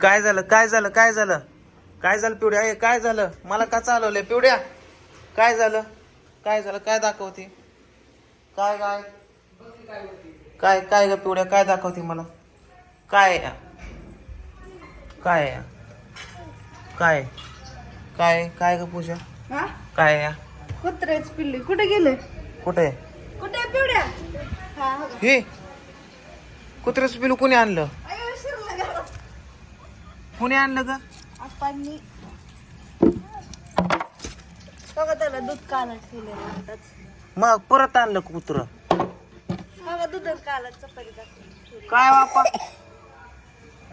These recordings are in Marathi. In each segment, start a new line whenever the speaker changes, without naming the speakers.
काय झालं? काय झालं? काय झालं? काय झालं पिवड्या? ए, काय झालं? मला का चालवलंय पिवड्या? काय झालं? काय झालं? काय दाखवते? काय काय? काय काय ग पिवड्या? काय दाखवते मला? काय? काय? काय? काय? काय ग पूजा?
हा?
काय? आहे?
कुत्रेच पिल्ली. कुठे गेले?
कुठे?
कुठे पिवड्या? हा हो.
हे? कुत्र्याच पिलू कोणी आणलं. कोणी आणलं ग?
बघा त्याला दूध आताच.
मग परत आणलं कुत्र?
बघा दूध काला चपाती टाकली.
काय बापा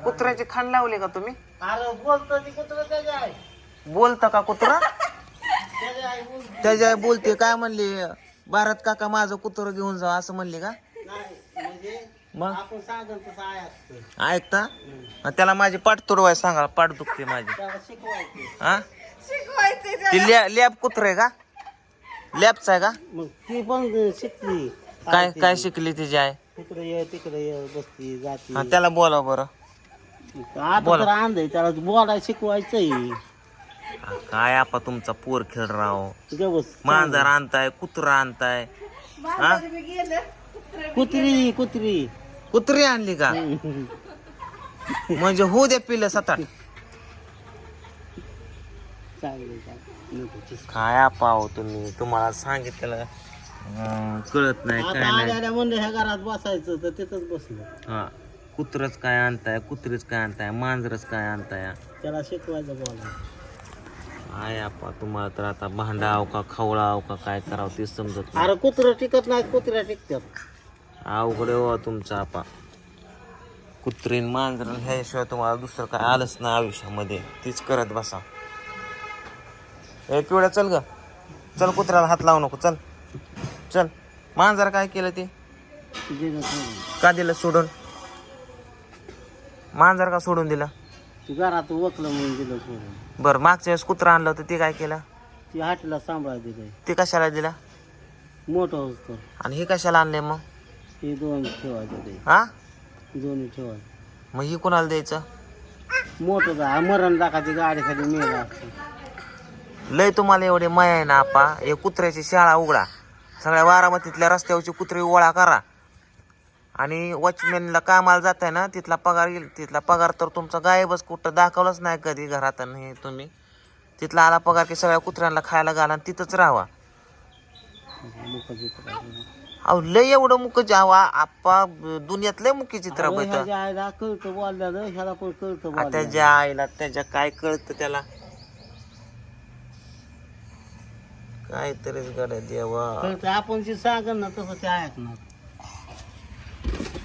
कुत्र्याचे खाण लावले का तुम्ही?
अरे बोलतो ती कुत्र त्याच्या आहे
बोलता का कुत्रा?
त्याच्या आई बोलतो.
त्याच्या आई बोलते काय म्हणली भारत काका माझं कुत्र घेऊन जा असं म्हणली का?
नाही.
मग?
आपण सांगेल तसं आहे असतं.
ऐकता त्याला माझी पाठ तुडवाय सांगा पाठ दुखते माझी.
त्याला शिकवायचं.
हा?
शिकवायचे
ती लॅ लॅब कुत्र आहे का? लॅबचा आहे का?
मग ती पण शिकली.
काय काय शिकली तिची आहे?
तिकडे ये तिकडे ये बसती जाती.
हा त्याला बोला बरं.
आता तर आणलंय त्याला शिकवायचंय.
हा, काय आपा तुमचा पोर खेळ राव
गवस
मांजर आणताय कुत्रा आणताय.
गेलं
कुत्री कुत्री.
कुत्री आणली का? म्हणजे होऊ द्या पिलं सात
चांगली चांगली. नको चिस.
काय आपाव तुम्ही? तुम्हाला सांगितलं अं, कळत नाही काय
आता
नाही.
आल्या म्हणलं ह्या घरात बसायचं तर तिथंच बसलं.
हा. कुत्रच काय आणताय? कुत्रीच काय आणताय? मांजरच काय आणताय?
त्याला शिकवायचं बोला
काय आपा तुम्हाला तर आता भांडाव का खवळाव का काय करावं ते समजत नाही.
अरे कुत्र टिकत नाही कुत्र्या टिकतात
अवघड हो तुमचा आपा. कुत्रीन मांजर ह्याशिवाय तुम्हाला दुसरं काय आलंच नाही आयुष्यामध्ये. तीच करत बसा. ए पिवड्या चल ग. चल कुत्र्याला हात लावू नको. चल. चल. मांजर काय केलं ते?
दिलं.
का दिलं सोडून? मांजर का सोडून दिलं?
ती घरात वकलं म्हणून दिलं सोडून.
बरं मागच्या वेळेस कुत्रा आणलं होतं ते काय केलं?
ती हाटीला सांभाळा दिलंय.
ते कशाला दिला?
मोठं होतं.
आणि हे कशाला आणले मग?
हे दोन ठेवायचं ते.
हा?
दोन्ही ठेवायचं.
मग ही कुणाला द्यायचं?
मोठं जा मरण टाकायची गाडी खाली मेला असतं
लय तुम्हाला एवढे माया आहे ना आपा. हे कुत्र्याची शाळा उघडा. सगळ्या बारामतीतल्या रस्त्यावरची कुत्री गोळा करा. आणि वॉचमॅनला कामाला जाताय ना तिथला पगार येईल. तिथला पगार तर तुमचा गायबच. कुठं दाखवलंच नाही कधी घरात हे तुम्ही. तिथला आला पगार की सगळ्या कुत्र्यांना खायला घाला आणि तिथंच
चित्र
अहो लय एवढं मुक जावा. आपा दुनियात लय मुकी चित्र बघत.
ह्याच्या आईला कळतं बोलल्यानं ह्याला पण कळतं बोलल्यानं.
त्याच्या आईला त्याच्या काय कळतं त्याला? काय तरीच गड्या देवा.
कळतं आपण जे सांगल ना तसं ते ऐकणार.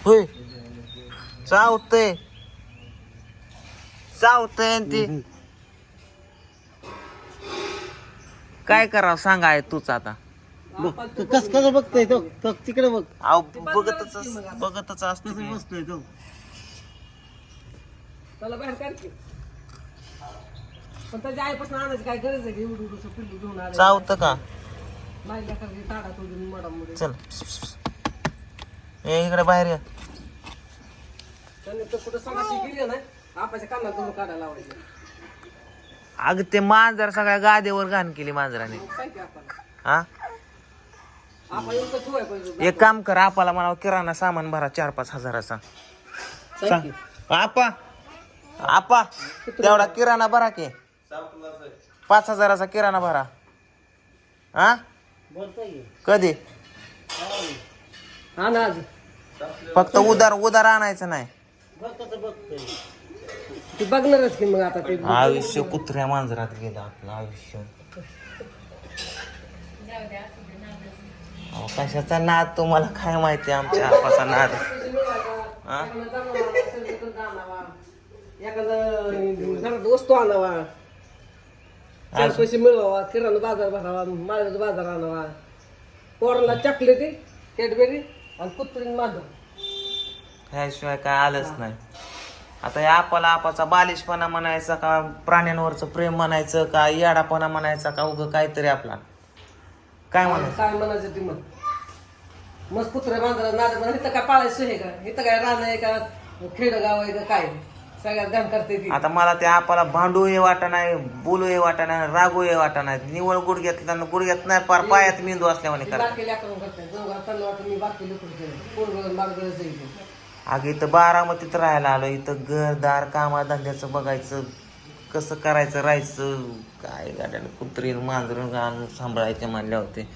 होय. चावतय. चावतय ती काय करावं? सांगा आहे तूच आता.
बघ तो कस कसं बघतोय तो? तो तिकडे बघ.
अहो बघतच अस- बघतच असतो
कसं बसतोय तो.
त्याला बाहेर काढ की. पण त्याच्या आईपासून आणायची काय गरज आहे की? एवढं एवढं पिल्लू घेऊन आले
चावत का?
बाहेर करते ताडा तोडून मडामध्ये
चल. ए इकडे बाहेर ये.
त्यांनी तर कुठं सणाशी गेली नाही. आपाच्या कानाला धरून काढायला लावायचे.
अग ते मांजर सगळ्या गादीवर घाण केली मांजराने.
सांग की आपण?
हा
आपण एवढं ठेवाय पाहिजे
एक काम कर आपाला म्हणावं किराणा सामान भरा चार पाच हजाराचा.
सांग.
आपा आपा तेवढा किराणा भरा की. पाच हजाराचा किराणा भरा. हा.
हा
कधी फक्त उदार उदार आणायचं नाही.
बघणारच की मग आता
आयुष्य कुत्र्या मांजरात गेलं आपलं आयुष्य. अहो, कशाचा नाद तुम्हाला काय माहिती आमच्या आपाचा नाद? हा?
एखादं घरात वस्तू आणावा चार पैसे मिळवावा किराणा बाजार भरावा माळ्याचा बाजार आणावा पोराला चॉकलेटी कॅडबेरी आणि कुत्रीन माझं
ह्याशिवाय काय आलंच नाही. आता या आपाला आपाचा बालिशपणा म्हणायचा का प्राण्यांवरचं प्रेम म्हणायचं का येडापणा म्हणायचा का उगं काहीतरी आपला. काय म्हणायचं?
काय म्हणायचं ती मग मस्त कुत्रे बांधला नाद इथं काय पाळायचं आहे का? इथं काय रान आहे का? खेडगाव आहे का काय? सगळ्यात घाण करते ती.
आता मला ते आपाला भांडू हे वाटा नाही बोलू हे वाटा नाही रागू हे वाटा नाही. निवळ गुडघ्यात गुडघ्यात नाही पार पायात मेंदू असल्यामुळे
ती लेकरं करते. जवळ त्यांना वाटतं मी बारकी लेकरं केलं पोरगं बारगं जाईल
अगं इथं बारामतीत राहायला आलो. इथं घरदार कामा धंद्याचं बघायचं. कसं करायचं राहायचं काय गाड्याला कुत्री मांजरून आणून सांभाळायचे म्हणले होते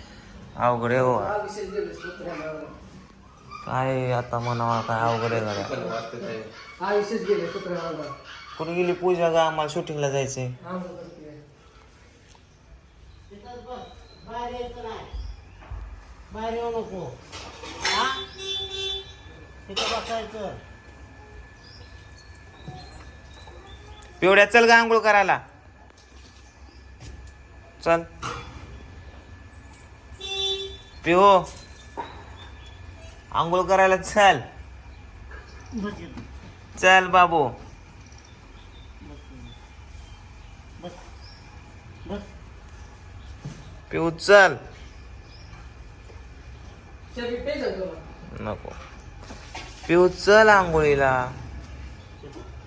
अवघड आहे हो. काय आता म्हणावा काय अवघड आहे गाड्या.
हा गेले कुत्र्याला
कुठे गेली पूजा गा आम्हाला शूटिंगला जायचंय.
बाहेर यायचं नाही बाहेर येऊ नको. हा? तिथं बसायचं.
पिवड्या चल गा आंघोळ करायला. चल. पिहो आंघोळ करायला चल. चल बाबू. पिऊ चल. नको. पिऊ चल आंघोळीला.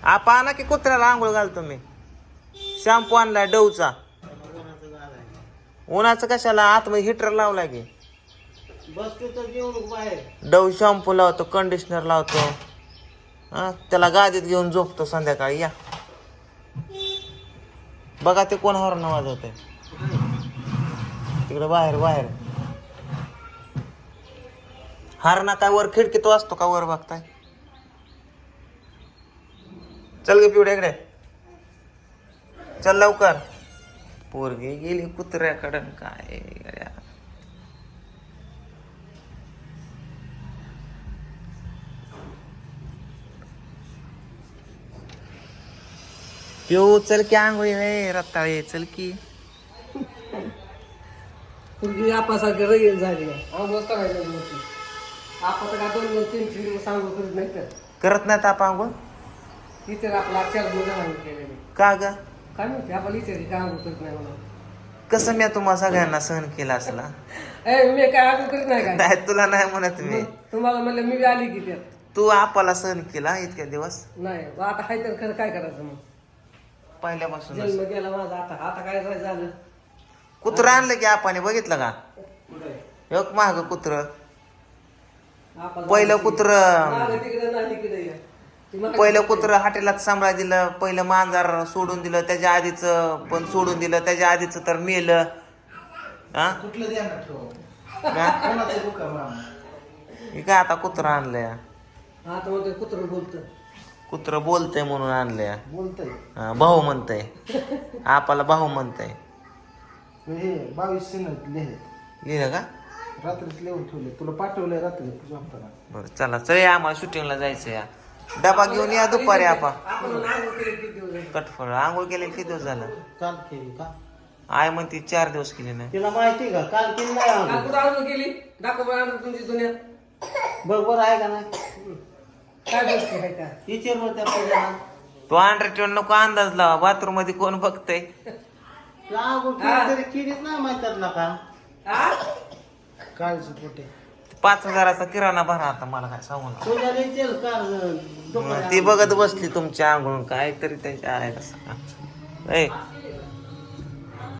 आप आणा की कुत्र्याला आंघोळ घालतो मी. शॅम्पू आणला डवचा. उन्हाचं कशाला? आतमध्ये हिटर लावला की. डव शॅम्पू लावतो कंडिशनर लावतो. हा त्याला गादीत घेऊन झोपतो संध्याकाळी या. बघा ते कोण हॉर्न वाजवतंय. तिकडे बाहेर बाहेर. हरणा काय वर खिडकीत वाचतो का वर बघताय? चल गे पिवड्या इकडे. चल लवकर. पोरगी गेली कुत्र्याकडं काय गड्या. पिऊ चल की आंघोळी रे रत्ताळे चल की.
पूर्वी आपासारखी रगेल झाली. आंघोळ करायला मोठी आपा तर काय दोन दोन तीन आंघोळ करीत नाही तर
करत नाही ताप आंघोळ?
इथे आपला केलेली.
का ग?
काय माहिती इथे नाही म्हणून.
कसं मी तुम्हाला सगळ्यांना सहन केला असला?
ए मी काय करीत नाही काय?
नाही तुला नाही म्हणत मी.
तुम्हाला म्हणलं मी बी आली की त्यात.
तू आपाला सहन केला इतक्या दिवस?
नाही मग आता हाय तर खरं काय करायचं मग?
पहिल्यापासून
जन्म गेला माझा आता आता काय करायचं झालं.
कुत्र आणलं की आपाने बघितलं का? एक महाग कुत्र.
आपण
पहिलं कुत्र.
मागं तिकडे नाही तिकडे. मागं-
पहिलं कुत्र हाटेलात सांभाळ दिलं पहिलं मांजार सोडून दिलं त्याच्या आधीच पण सोडून दिलं त्याच्या आधीच तर मेलं. हा
कुठलं ध्यानात ठेव
का?
कोणाचं दुकान राम
हे काय आता कुत्र आणलंय?
आता कुत्र बोलतं
कुत्र बोलतंय म्हणून आणलंय.
बोलतय.
हा, भाऊ म्हणतंय. आपाला भाऊ म्हणतंय.
हे बावीस लिहिले.
लिहिलं का?
रात्रीच लिहून ठेवले. तुला पाठवलंय रात्री झोपताना.
बरं चला चल या आम्हाला शूटिंगला जायचं या. डबा घेऊन या दुपारी आपा
आपण?
कटफळ आंघोळ केले किती दिवस झालं?
काल केली का?
आय म्हणते चार दिवस केले नाही.
तिला माहिती का? काल केली नाही
काल
आंघोळ.
कुठं आंघोळ केली दाखव बरं आंघोळ तुमची दुनियात
बरोबर आहे का नाही?
काय गोष्ट आहे का
विचार बरं त्या
तो अंडर ठेवून नको अंदाज लावा. बाथरूममध्ये कोण बघतय?
तुला आंघोळ केली तरी केलीच नाही माहिती ना का?
हा?
काळजी पोटे
पाच हजाराचा किराणा भरा आता मला काय सांगू नका. मग ती बघत बसली तुमच्या आंघोळ काय तरी त्यांच्या आहे कसं ए